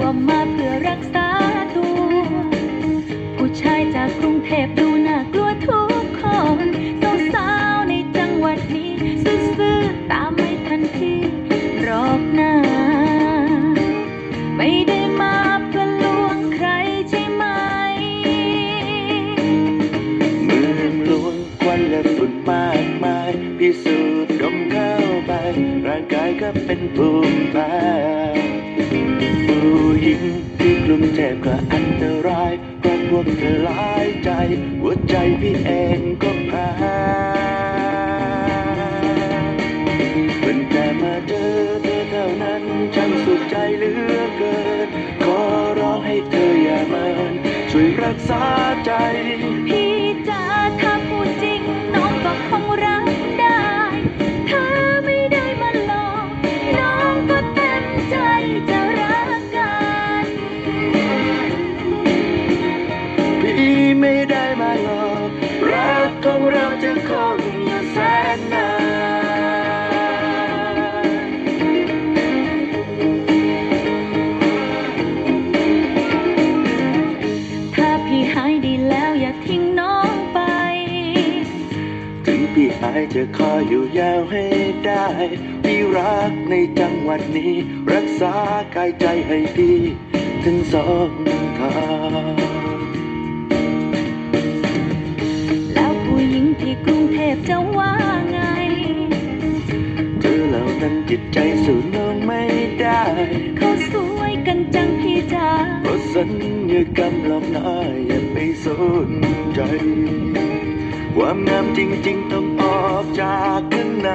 ว่ามาเพื่อรักษาตัว ผู้ชายจากกรุงเทพดูน่ากลัวทุกคนสาวๆในจังหวัดนี้ ซื่อๆตามไม่ทันทีรอบหน้า ไม่ได้มาเพื่อลวงใครใช่ไหม เมืองหลวงควันและฝุ่นมากมาย พิสูจน์ดมเข้าไป ร่างกายก็เป็นภูมิแพ้ กระอันตรายเพราะพวกเธอหลายใจ หัวใจพี่เองก็แพ้เป็นแต่มาเจอเธอเท่านั้นฉันสุดใจเหลือเกิน ขอร้องให้เธออย่าเมินช่วยรักษาใจพี่ พี่หายดีแล้วอย่าทิ้งน้องไปถึงพี่หายจะคอยอยู่ยาวให้ได้พี่รักในจังหวัดนี้ รักษากายใจให้พี่ถึงสองทาง เทพจะว่าไง เธอเหล่านั้นจิตใจสูญลงไม่ได้ เขาสวยกันจังพี่จ๋าเพราะสัญญากรรมหลอกน้าอย่าไปสนใจ ความงามจริง ๆ ต้องออกจากข้างใน